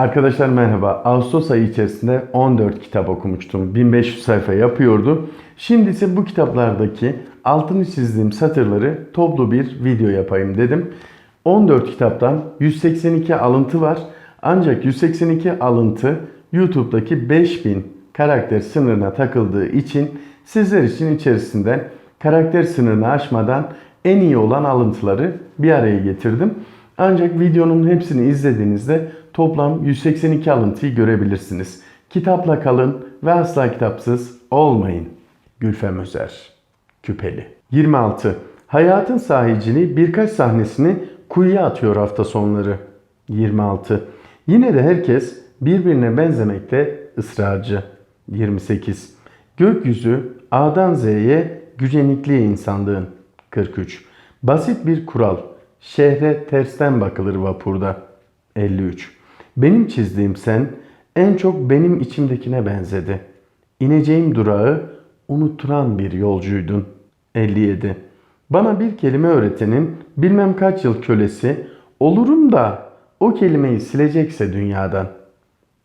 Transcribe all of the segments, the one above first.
Arkadaşlar merhaba. Ağustos ayı içerisinde 14 kitap okumuştum. 1500 sayfa yapıyordu. Şimdi ise bu kitaplardaki altını çizdiğim satırları toplu bir video yapayım dedim. 14 kitaptan 182 alıntı var. Ancak 182 alıntı YouTube'daki 5000 karakter sınırına takıldığı için sizler için içerisinden karakter sınırını aşmadan en iyi olan alıntıları bir araya getirdim. Ancak videonun hepsini izlediğinizde toplam 182 alıntıyı görebilirsiniz. Kitapla kalın ve asla kitapsız olmayın. Gülfem Özer Küpeli 26. Hayatın sahiciliği birkaç sahnesini kuyuya atıyor hafta sonları. 26. Yine de herkes birbirine benzemekte ısrarcı. 28. Gökyüzü A'dan Z'ye gücenikli insanlığın. 43. Basit bir kural. Şehre tersten bakılır vapurda. 53. Benim çizdiğim sen en çok benim içimdekine benzedi. İneceğim durağı unutturan bir yolcuydun. 57. Bana bir kelime öğretenin bilmem kaç yıl kölesi olurum da o kelimeyi silecekse dünyadan.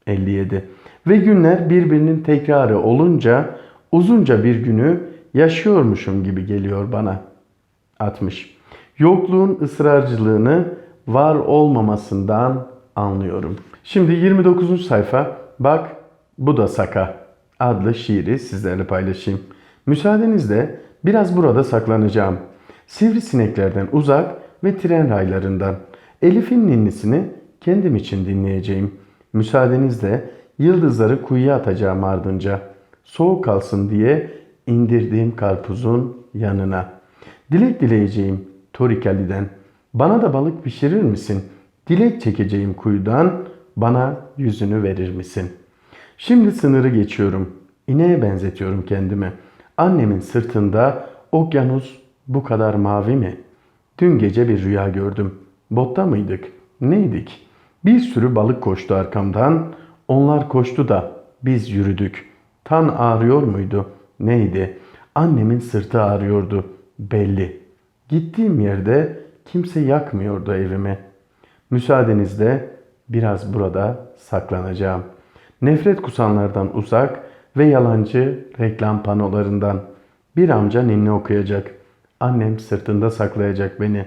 57. Ve günler birbirinin tekrarı olunca uzunca bir günü yaşıyormuşum gibi geliyor bana. 60. Yokluğun ısrarcılığını var olmamasından anlıyorum. Şimdi 29. sayfa Bak bu da Saka adlı şiiri sizlerle paylaşayım. Müsaadenizle biraz burada saklanacağım. Sivrisineklerden uzak ve tren raylarından. Elif'in ninnisini kendim için dinleyeceğim. Müsaadenizle yıldızları kuyuya atacağım ardınca. Soğuk kalsın diye indirdiğim karpuzun yanına. Dilek dileyeceğim Torik Ali'den. Bana da balık pişirir misin? Dilek çekeceğim kuyudan. Bana yüzünü verir misin? Şimdi sınırı geçiyorum. İneğe benzetiyorum kendimi. Annemin sırtında okyanus bu kadar mavi mi? Dün gece bir rüya gördüm. Botta mıydık? Neydik? Bir sürü balık koştu arkamdan. Onlar koştu da biz yürüdük. Tan ağrıyor muydu? Neydi? Annemin sırtı ağrıyordu. Belli. Gittiğim yerde kimse yakmıyordu evimi. Müsaadenizle biraz burada saklanacağım. Nefret kusanlardan uzak ve yalancı reklam panolarından. Bir amca ninni okuyacak. Annem sırtında saklayacak beni.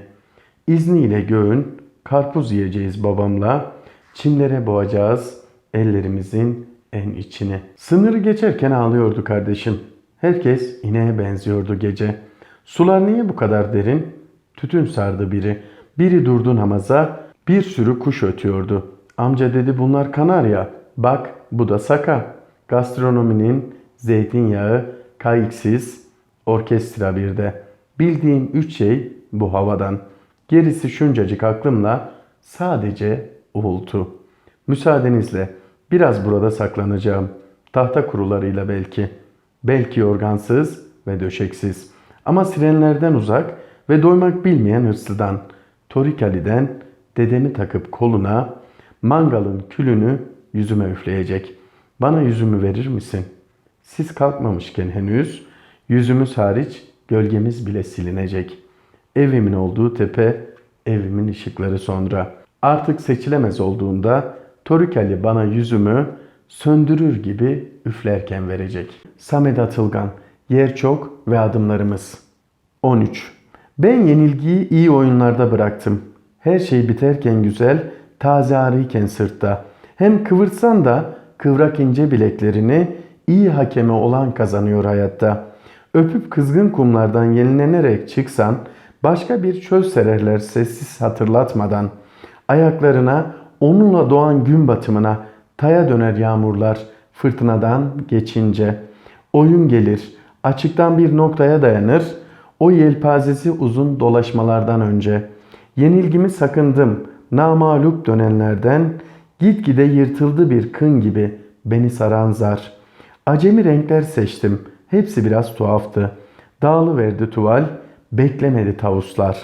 İzniyle göğün karpuz yiyeceğiz babamla. Çimlere boğacağız ellerimizin en içini. Sınırı geçerken ağlıyordu kardeşim. Herkes ineğe benziyordu gece. Sular niye bu kadar derin? Tütün sardı biri. Biri durdu namaza. Bir sürü kuş ötüyordu. Amca dedi bunlar kanarya. Bak bu da saka. Gastronominin zeytinyağı, kayıksız, orkestra bir de. Bildiğim üç şey bu havadan. Gerisi şuncacık aklımla sadece uğultu. Müsaadenizle biraz burada saklanacağım. Tahta kurularıyla belki. Belki yorgansız ve döşeksiz. Ama sirenlerden uzak ve doymak bilmeyen hırslıdan. Torik Ali'den dedemi takıp koluna mangalın külünü yüzüme üfleyecek. Bana yüzümü verir misin? Siz kalkmamışken henüz yüzümüz hariç gölgemiz bile silinecek. Evimin olduğu tepe, evimin ışıkları sonra. Artık seçilemez olduğunda Torik Ali bana yüzümü söndürür gibi üflerken verecek. Samet Atılgan, yer çok ve adımlarımız. 13. Ben yenilgiyi iyi oyunlarda bıraktım. Her şey biterken güzel, taze ağrıyken sırtta. Hem kıvırtsan da kıvrak ince bileklerini iyi hakeme olan kazanıyor hayatta. Öpüp kızgın kumlardan yenilenerek çıksan, başka bir çöl sererler sessiz hatırlatmadan. Ayaklarına onunla doğan gün batımına taya döner yağmurlar fırtınadan geçince. Oyun gelir, açıktan bir noktaya dayanır, o yelpazesi uzun dolaşmalardan önce. Yenilgimi sakındım, namalup dönenlerden, gitgide yırtıldı bir kın gibi beni saran zar. Acemi renkler seçtim, hepsi biraz tuhaftı. Dağlı verdi tuval, beklemedi tavuslar.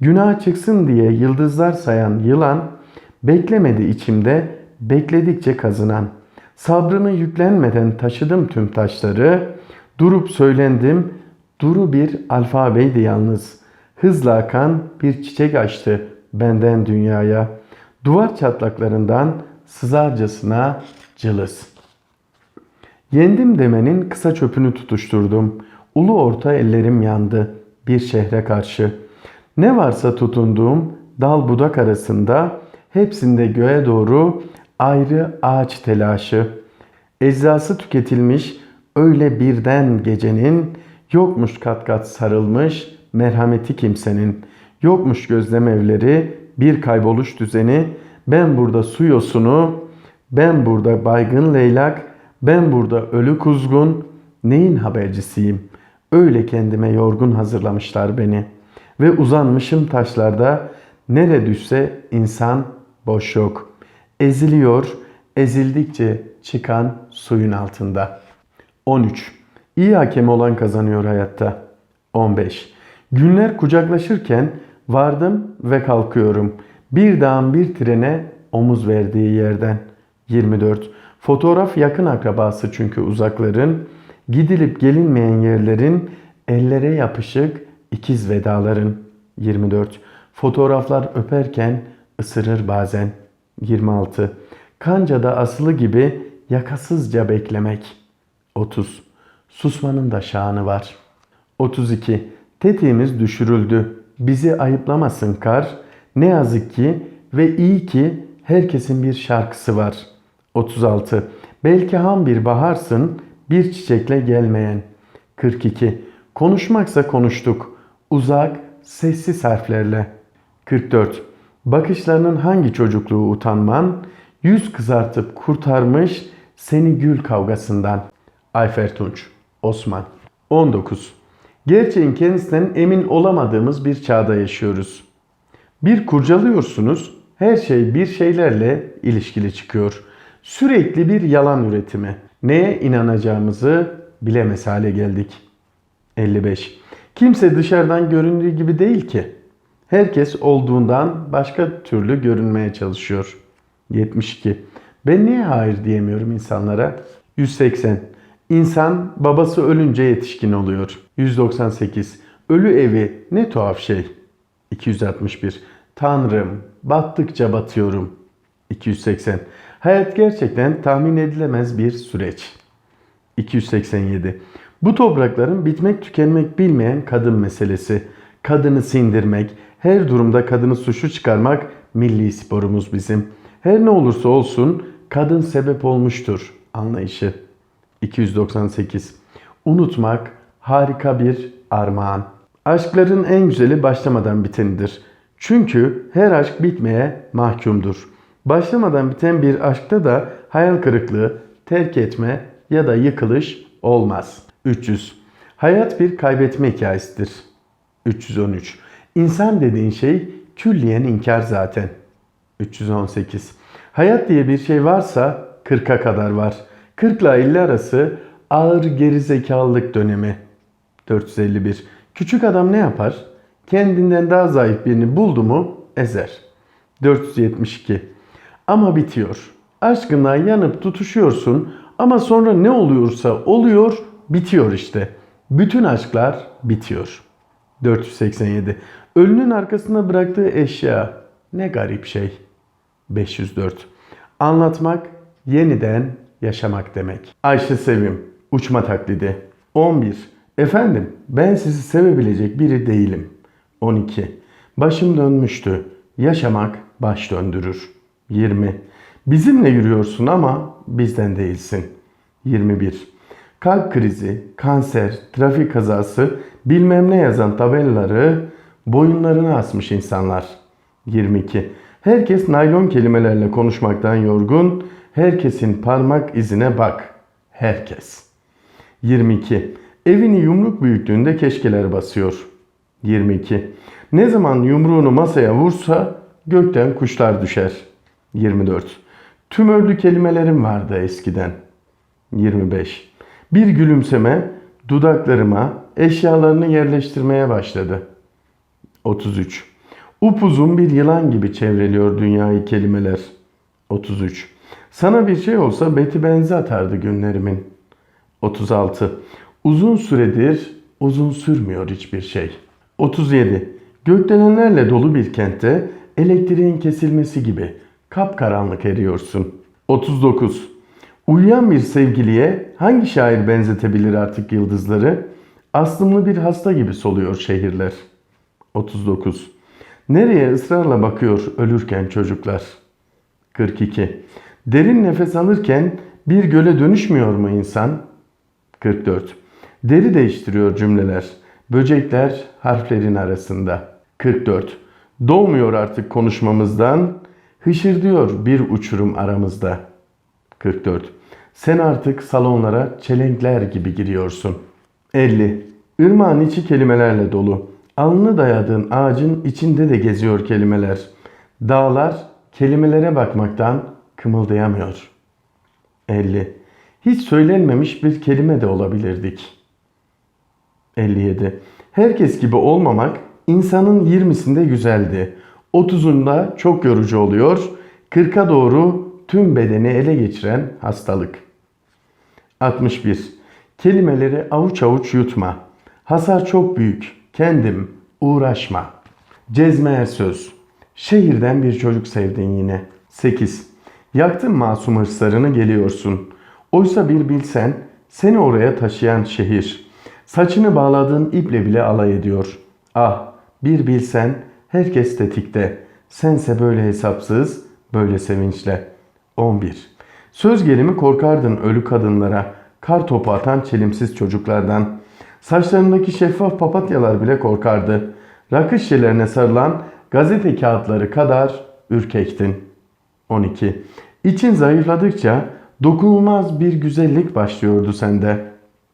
Günah çıksın diye yıldızlar sayan yılan, beklemedi içimde, bekledikçe kazınan. Sabrını yüklenmeden taşıdım tüm taşları, durup söylendim, duru bir alfabeydi yalnız. Hızla akan bir çiçek açtı benden dünyaya. Duvar çatlaklarından sızarcasına cılız. Yendim demenin kısa çöpünü tutuşturdum. Ulu orta ellerim yandı bir şehre karşı. Ne varsa tutunduğum dal budak arasında hepsinde göğe doğru ayrı ağaç telaşı. Eczası tüketilmiş öyle birden gecenin yokmuş kat kat sarılmış merhameti kimsenin. Yokmuş gözlem evleri bir kayboluş düzeni. Ben burada su yosunu, ben burada baygın leylak, ben burada ölü kuzgun. Neyin habercisiyim? Öyle kendime yorgun hazırlamışlar beni. Ve uzanmışım taşlarda nere düşse insan boş yok. Eziliyor, ezildikçe çıkan suyun altında. 13. İyi hakem olan kazanıyor hayatta. 15. Günler kucaklaşırken vardım ve kalkıyorum. Bir dağın bir trene omuz verdiği yerden. 24. Fotoğraf yakın akrabası çünkü uzakların, gidilip gelinmeyen yerlerin, ellere yapışık ikiz vedaların. 24. Fotoğraflar öperken ısırır bazen. 26. Kancada asılı gibi yakasızca beklemek. 30. Susmanın da şanı var. 32. Tetiğimiz düşürüldü. Bizi ayıplamasın kar. Ne yazık ki ve iyi ki herkesin bir şarkısı var. 36. Belki ham bir baharsın, bir çiçekle gelmeyen. 42. Konuşmaksa konuştuk. Uzak, sessiz harflerle. 44. Bakışlarının hangi çocukluğu utanman, yüz kızartıp kurtarmış seni gül kavgasından. Ayfer Tunç, Osman. 19. Gerçeğin kendisinden emin olamadığımız bir çağda yaşıyoruz. Bir kurcalıyorsunuz, her şey bir şeylerle ilişkili çıkıyor. Sürekli bir yalan üretimi. Neye inanacağımızı bilemez hale geldik. 55. Kimse dışarıdan göründüğü gibi değil ki. Herkes olduğundan başka türlü görünmeye çalışıyor. 72. Ben niye hayır diyemiyorum insanlara? 180. İnsan babası ölünce yetişkin oluyor. 198. Ölü evi ne tuhaf şey. 261. Tanrım battıkça batıyorum. 280. Hayat gerçekten tahmin edilemez bir süreç. 287. Bu toprakların bitmek tükenmek bilmeyen kadın meselesi. Kadını sindirmek, her durumda kadını suçlu çıkarmak milli sporumuz bizim. Her ne olursa olsun kadın sebep olmuştur anlayışı. 298. Unutmak harika bir armağan. Aşkların en güzeli başlamadan bitenidir. Çünkü her aşk bitmeye mahkumdur. Başlamadan biten bir aşkta da hayal kırıklığı, terk etme ya da yıkılış olmaz. 300. Hayat bir kaybetme hikayesidir. 313. İnsan dediğin şey külliyen inkar zaten. 318. Hayat diye bir şey varsa 40'a kadar var. 40 ile 50 arası ağır gerizekalılık dönemi. 451. Küçük adam ne yapar? Kendinden daha zayıf birini buldu mu ezer. 472. Ama bitiyor. Aşkına yanıp tutuşuyorsun ama sonra ne oluyorsa oluyor, bitiyor işte. Bütün aşklar bitiyor. 487. Ölünün arkasında bıraktığı eşya ne garip şey. 504. Anlatmak yeniden yaşamak demek. Ayşe Sevim, uçma taklidi. 11. Efendim, ben sizi sevebilecek biri değilim. 12. Başım dönmüştü. Yaşamak baş döndürür. 20. Bizimle yürüyorsun ama bizden değilsin. 21. Kalp krizi, kanser, trafik kazası, bilmem ne yazan tabelaları boyunlarına asmış insanlar. 22. Herkes naylon kelimelerle konuşmaktan yorgun. Herkesin parmak izine bak. Herkes. 22. Evini yumruk büyüklüğünde keşkeler basıyor. 22. Ne zaman yumruğunu masaya vursa gökten kuşlar düşer. 24. Tümörlü kelimelerim vardı eskiden. 25. Bir gülümseme dudaklarıma eşyalarını yerleştirmeye başladı. 33. Upuzun bir yılan gibi çevreliyor dünyayı kelimeler. 33. Sana bir şey olsa beti benzi atardı günlerimin. 36. Uzun süredir uzun sürmüyor hiçbir şey. 37. Gökdelenlerle dolu bir kentte elektriğin kesilmesi gibi kapkaranlık eriyorsun. 39. Uyuyan bir sevgiliye hangi şair benzetebilir artık yıldızları? Aslımlı bir hasta gibi soluyor şehirler. 39. Nereye ısrarla bakıyor ölürken çocuklar? 42. Derin nefes alırken bir göle dönüşmüyor mu insan? 44. Deri değiştiriyor cümleler. Böcekler harflerin arasında. 44. Doğmuyor artık konuşmamızdan. Hışırdıyor bir uçurum aramızda. 44. Sen artık salonlara çelenkler gibi giriyorsun. 50. Irmağın içi kelimelerle dolu. Alnını dayadığın ağacın içinde de geziyor kelimeler. Dağlar kelimelere bakmaktan kımıldayamıyor. 50. Hiç söylenmemiş bir kelime de olabilirdik. 57. Herkes gibi olmamak insanın 20'sinde güzeldi. 30'unda çok yorucu oluyor. 40'a doğru tüm bedeni ele geçiren hastalık. 61. Kelimeleri avuç avuç yutma. Hasar çok büyük. Kendim uğraşma. Cezme söz. Şehirden bir çocuk sevdin yine. 8. Yaktın masum hırslarını geliyorsun. Oysa bir bilsen seni oraya taşıyan şehir. Saçını bağladığın iple bile alay ediyor. Ah bir bilsen herkes tetikte. Sense böyle hesapsız, böyle sevinçle. 11. Söz gelimi korkardın ölü kadınlara, kar topu atan çelimsiz çocuklardan. Saçlarındaki şeffaf papatyalar bile korkardı. Rakı şişelerine sarılan gazete kağıtları kadar ürkektin. 12. İçin zayıfladıkça dokunulmaz bir güzellik başlıyordu sende.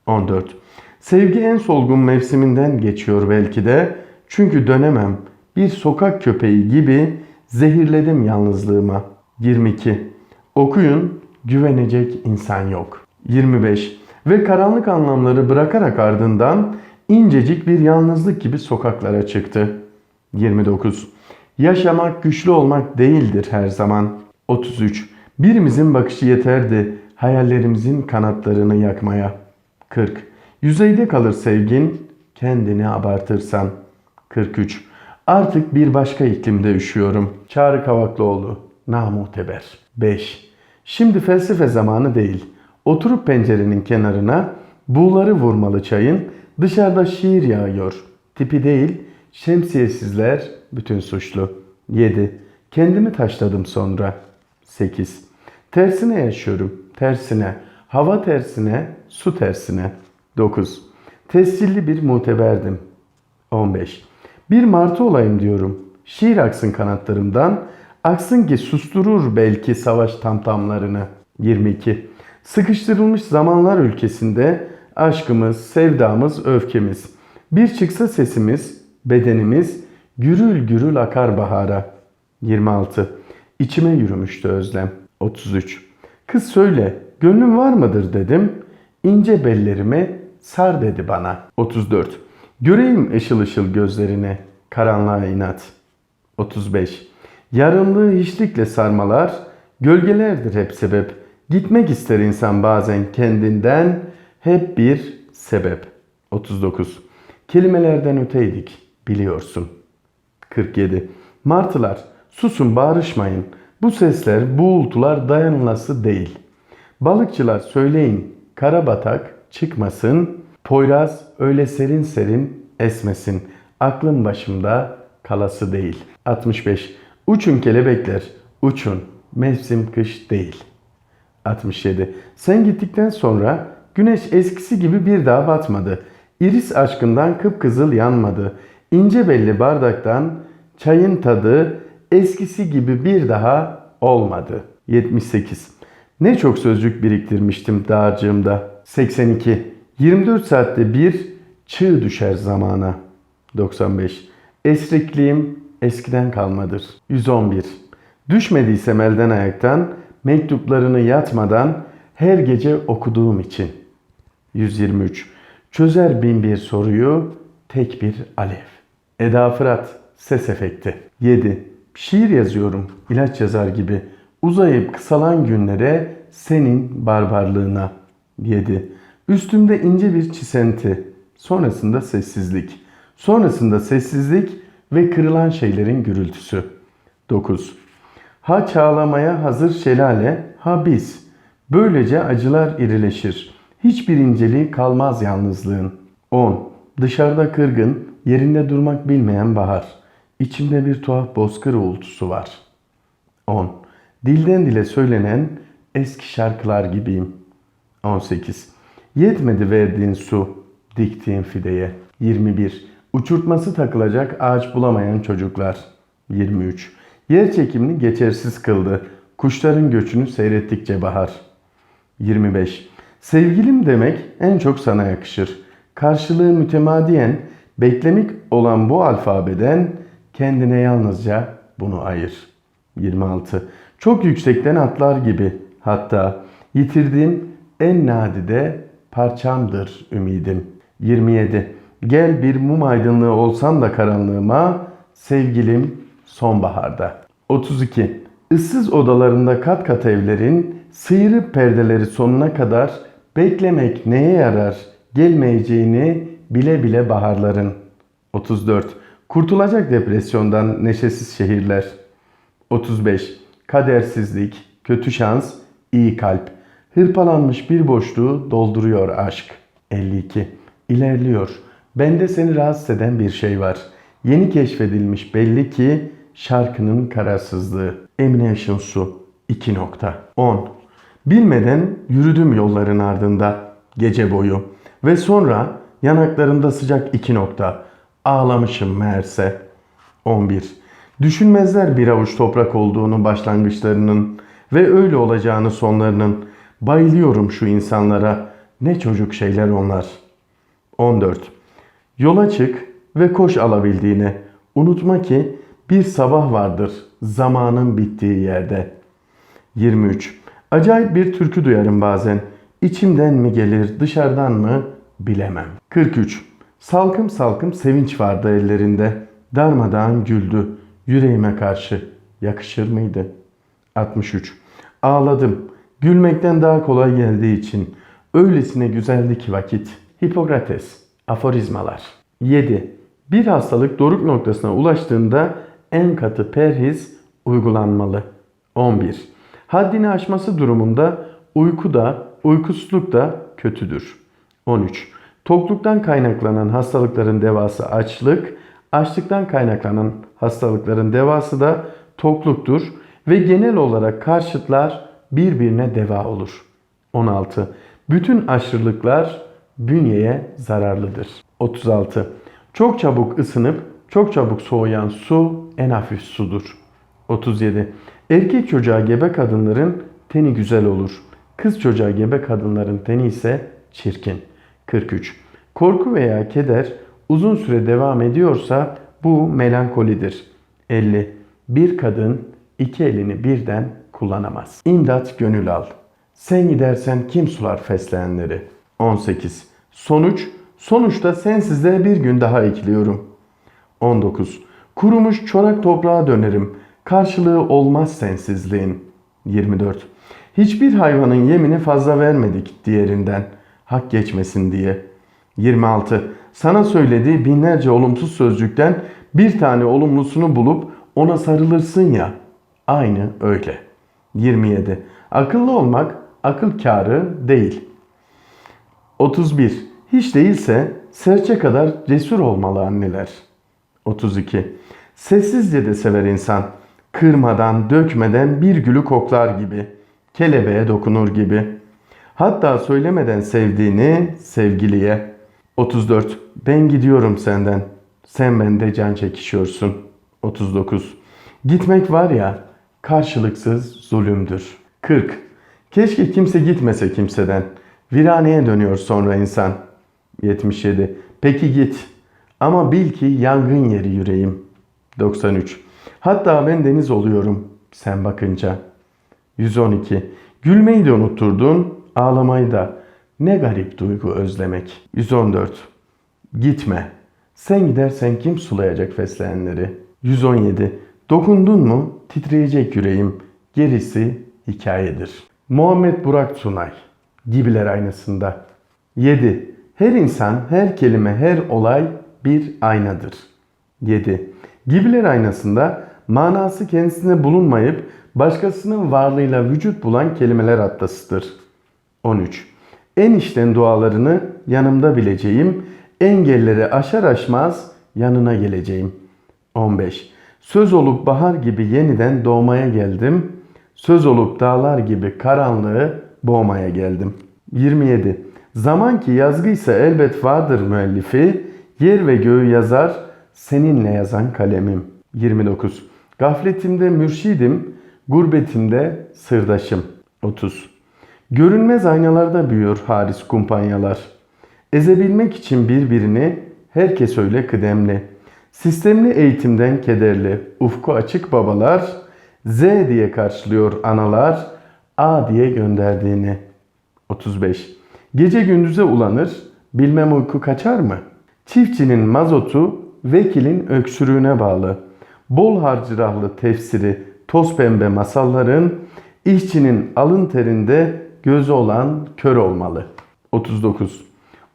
14. Sevgi en solgun mevsiminden geçiyor belki de. Çünkü dönemem bir sokak köpeği gibi zehirledim yalnızlığıma. 22. Okuyun güvenecek insan yok. 25. Ve karanlık anlamları bırakarak ardından incecik bir yalnızlık gibi sokaklara çıktı. 29. Yaşamak güçlü olmak değildir her zaman. 33. Birimizin bakışı yeterdi hayallerimizin kanatlarını yakmaya. 40. Yüzeyde kalır sevgin kendini abartırsan. 43. Artık bir başka iklimde üşüyorum. Çağrı Kavaklıoğlu. Namuhteber. 5. Şimdi felsefe zamanı değil. Oturup pencerenin kenarına buğuları vurmalı çayın. Dışarıda şiir yağıyor. Tipi değil, şemsiyesizler bütün suçlu. 7. Kendimi taşladım sonra. 8. Tersine yaşıyorum. Tersine. Hava tersine, su tersine. 9. Tescilli bir muteberdim. 15. Bir martı olayım diyorum. Şiir aksın kanatlarımdan. Aksın ki susturur belki savaş tamtamlarını. 22. Sıkıştırılmış zamanlar ülkesinde aşkımız, sevdamız, öfkemiz. Bir çıksa sesimiz, bedenimiz gürül gürül akar bahara. 26. İçime yürümüştü özlem. 33. Kız söyle, gönlün var mıdır dedim. İnce bellerime sar dedi bana. 34. Göreyim ışıl ışıl gözlerini, karanlığa inat. 35. Yarınlığı hiçlikle sarmalar, gölgelerdir hep sebep. Gitmek ister insan bazen kendinden, hep bir sebep. 39. Kelimelerden öteydik, biliyorsun. 47. Martılar, susun bağırışmayın. Bu sesler, bu uğultular dayanılası değil. Balıkçılar söyleyin, karabatak çıkmasın, Poyraz öyle serin serin esmesin. Aklım başımda kalası değil. 65. Uçun kelebekler, uçun. Mevsim kış değil. 67. Sen gittikten sonra güneş eskisi gibi bir daha batmadı. İris aşkından kıpkızıl yanmadı. İnce belli bardaktan çayın tadı eskisi gibi bir daha olmadı. 78. Ne çok sözcük biriktirmiştim dağarcığımda. 82. 24 saatte bir çığ düşer zamana. 95. Esrikliğim eskiden kalmadır. 111. Düşmediysem elden ayaktan, mektuplarını yatmadan her gece okuduğum için. 123. Çözer bin bir soruyu tek bir alev. Eda Fırat, ses efekti. 7. Şiir yazıyorum, ilaç yazar gibi. Uzayıp kısalan günlere senin barbarlığına. 7. Üstümde ince bir çisenti. Sonrasında sessizlik. Sonrasında sessizlik ve kırılan şeylerin gürültüsü. 9. Ha çağlamaya hazır şelale, ha biz. Böylece acılar irileşir. Hiçbir inceliği kalmaz yalnızlığın. 10. Dışarıda kırgın, yerinde durmak bilmeyen bahar. İçimde bir tuhaf bozkır uğultusu var. 10. Dilden dile söylenen eski şarkılar gibiyim. 18. Yetmedi verdiğin su, diktiğin fideye. 21. Uçurtması takılacak ağaç bulamayan çocuklar. 23. Yer çekimini geçersiz kıldı. Kuşların göçünü seyrettikçe bahar. 25. Sevgilim demek en çok sana yakışır. Karşılığı mütemadiyen beklemik olan bu alfabeden kendine yalnızca bunu ayır. 26. Çok yüksekten atlar gibi hatta yitirdiğim en nadide parçamdır ümidim. 27. Gel bir mum aydınlığı olsan da karanlığıma sevgilim sonbaharda. 32. Issız odalarında kat kat evlerin sıyırıp perdeleri sonuna kadar beklemek neye yarar gelmeyeceğini bile bile baharların. 34. Kurtulacak depresyondan neşesiz şehirler. 35. Kadersizlik, kötü şans, iyi kalp. Hırpalanmış bir boşluğu dolduruyor aşk. 52. İlerliyor. Bende seni rahatsız eden bir şey var. Yeni keşfedilmiş belli ki şarkının kararsızlığı. Emine Yaşın Su 2 nokta. 10. Bilmeden yürüdüm yolların ardında gece boyu ve sonra yanaklarımda sıcak 2 nokta. Ağlamışım meğerse. 11. Düşünmezler bir avuç toprak olduğunu başlangıçlarının ve öyle olacağını sonlarının. Bayılıyorum şu insanlara. Ne çocuk şeyler onlar. 14. Yola çık ve koş alabildiğine. Unutma ki bir sabah vardır zamanın bittiği yerde. 23. Acayip bir türkü duyarım bazen. İçimden mi gelir, dışarıdan mı bilemem. 43. Salkım salkım sevinç vardı ellerinde. Darmadağın güldü. Yüreğime karşı yakışır mıydı? 63. Ağladım. Gülmekten daha kolay geldiği için. Öylesine güzeldi ki vakit. Hipokrates. Aforizmalar. 7. Bir hastalık doruk noktasına ulaştığında en katı perhiz uygulanmalı. 11. Haddini aşması durumunda uyku da uykusuzluk da kötüdür. 13. Tokluktan kaynaklanan hastalıkların devası açlık, açlıktan kaynaklanan hastalıkların devası da tokluktur ve genel olarak karşıtlar birbirine deva olur. 16. Bütün aşırılıklar bünyeye zararlıdır. 36. Çok çabuk ısınıp çok çabuk soğuyan su en hafif sudur. 37. Erkek çocuğa gebe kadınların teni güzel olur. Kız çocuğa gebe kadınların teni ise çirkin. 43. Korku veya keder uzun süre devam ediyorsa bu melankolidir. 50. Bir kadın iki elini birden kullanamaz. İmdat gönül al. Sen gidersen kim sular fesleğenleri? 18. Sonuç, sonuçta sensizliğe bir gün daha ekliyorum. 19. Kurumuş çorak toprağa dönerim. Karşılığı olmaz sensizliğin. 24. Hiçbir hayvanın yemini fazla vermedik diğerinden. Hak geçmesin diye. 26. Sana söylediği binlerce olumsuz sözcükten bir tane olumlusunu bulup ona sarılırsın ya. Aynı öyle. 27. Akıllı olmak akıl kârı değil. 31. Hiç değilse serçe kadar cesur olmalı anneler. 32. Sessizce de sever insan. Kırmadan, dökmeden bir gülü koklar gibi. Kelebeğe dokunur gibi. Hatta söylemeden sevdiğini sevgiliye. 34. Ben gidiyorum senden. Sen bende can çekişiyorsun. 39. Gitmek var ya karşılıksız zulümdür. 40. Keşke kimse gitmese kimseden. Viraneye dönüyor sonra insan. 77. Peki git. Ama bil ki yangın yeri yüreğim. 93. Hatta ben deniz oluyorum sen bakınca. 112. Gülmeyi de unutturdun, ağlamayı da. Ne garip duygu özlemek. 114. Gitme. Sen gidersen kim sulayacak fesleğenleri? 117. Dokundun mu titreyecek yüreğim. Gerisi hikayedir. Muhammed Burak Sunay. Gibiler aynasında. 7. Her insan, her kelime, her olay bir aynadır. 7. Gibiler aynasında manası kendisinde bulunmayıp başkasının varlığıyla vücut bulan kelimeler atlasıdır. 13. En içten dualarını yanımda bileceğim, engelleri aşar aşmaz yanına geleceğim. 15. Söz olup bahar gibi yeniden doğmaya geldim. Söz olup dağlar gibi karanlığı boğmaya geldim. 27. Zaman ki yazgıysa elbet vardır müellifi. Yer ve göğü yazar seninle yazan kalemim. 29. Gafletimde mürşidim, gurbetimde sırdaşım. 30. Görünmez aynalarda büyüyor haris kumpanyalar. Ezebilmek için birbirini herkes öyle kıdemli. Sistemli eğitimden kederli, ufku açık babalar, Z diye karşılıyor analar, A diye gönderdiğini. 35. Gece gündüze ulanır, bilmem uyku kaçar mı? Çiftçinin mazotu, vekilin öksürüğüne bağlı. Bol harcırahlı tefsiri, toz pembe masalların, işçinin alın terinde gözü olan kör olmalı. 39.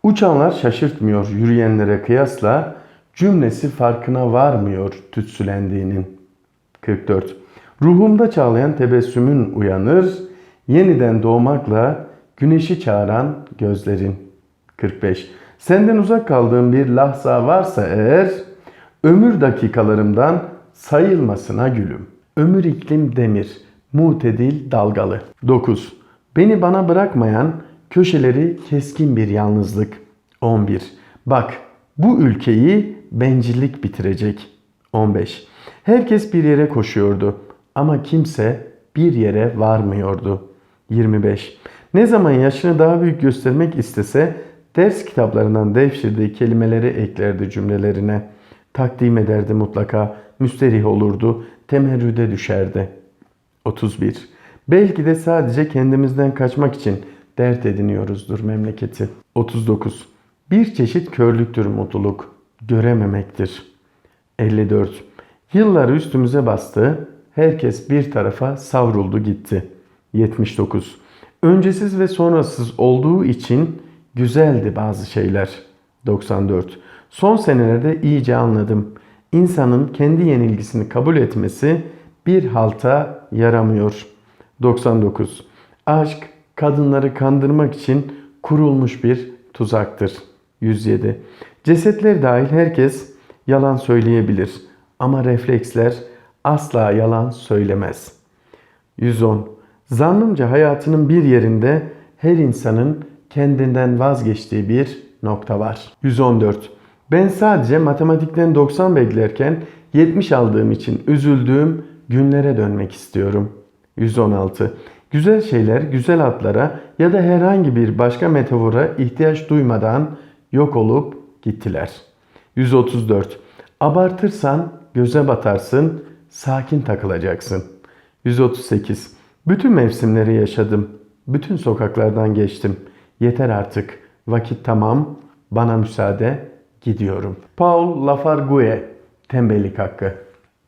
Uçanlar şaşırtmıyor yürüyenlere kıyasla, cümlesi farkına varmıyor tütsülendiğinin. 44. Ruhumda çağlayan tebessümün uyanır, yeniden doğmakla güneşi çağıran gözlerin. 45. Senden uzak kaldığım bir lahza varsa eğer, ömür dakikalarımdan sayılmasına gülüm. Ömür iklim demir, mutedil dalgalı. 9. Beni bana bırakmayan köşeleri keskin bir yalnızlık. 11. Bak bu ülkeyi bencillik bitirecek. 15. Herkes bir yere koşuyordu ama kimse bir yere varmıyordu. 25. Ne zaman yaşını daha büyük göstermek istese ders kitaplarından devşirdiği kelimeleri eklerdi cümlelerine. Takdim ederdi mutlaka, müsterih olurdu, temerrüde düşerdi. 31. Belki de sadece kendimizden kaçmak için dert ediniyoruzdur memleketi. 39. Bir çeşit körlüktür mutluluk, görememektir. 54. Yıllar üstümüze bastı, herkes bir tarafa savruldu gitti. 79. Öncesiz ve sonrasız olduğu için güzeldi bazı şeyler. 94. Son senelerde iyice anladım. İnsanın kendi yenilgisini kabul etmesi bir halta yaramıyor. 99. Aşk kadınları kandırmak için kurulmuş bir tuzaktır. 107. Cesetler dahil herkes yalan söyleyebilir ama refleksler asla yalan söylemez. 110. Zannımca hayatının bir yerinde her insanın kendinden vazgeçtiği bir nokta var. 114. Ben sadece matematikten 90 beklerken 70 aldığım için üzüldüğüm günlere dönmek istiyorum. 116. Güzel şeyler güzel atlara ya da herhangi bir başka metafora ihtiyaç duymadan yok olup gittiler. 134. Abartırsan göze batarsın, sakin takılacaksın. 138. Bütün mevsimleri yaşadım. Bütün sokaklardan geçtim. Yeter artık. Vakit tamam. Bana müsaade. Gidiyorum. Paul Lafargue. Tembellik hakkı.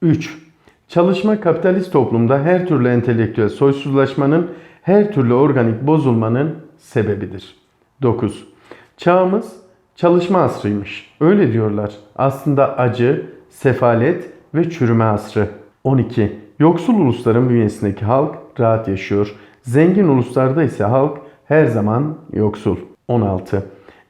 3. Çalışma kapitalist toplumda her türlü entelektüel soysuzlaşmanın, her türlü organik bozulmanın sebebidir. 9. Çağımız çalışma asrıymış. Öyle diyorlar. Aslında acı, sefalet ve çürüme asrı. 12. Yoksul ulusların bünyesindeki halk rahat yaşıyor. Zengin uluslarda ise halk her zaman yoksul. 16.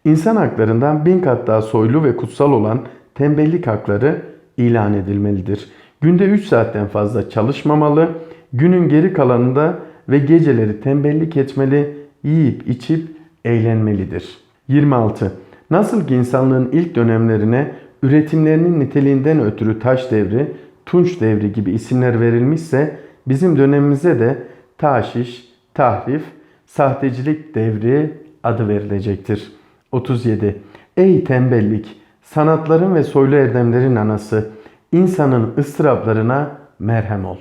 İnsan haklarından bin kat daha soylu ve kutsal olan tembellik hakları ilan edilmelidir. Günde 3 saatten fazla çalışmamalı, günün geri kalanında ve geceleri tembellik etmeli, yiyip içip eğlenmelidir. 26. Nasıl ki insanlığın ilk dönemlerine üretimlerinin niteliğinden ötürü taş devri, tunç devri gibi isimler verilmişse bizim dönemimize de taşiş, tahrif, sahtecilik devri adı verilecektir. 37. Ey tembellik! Sanatların ve soylu erdemlerin anası, insanın ıstıraplarına merhem ol.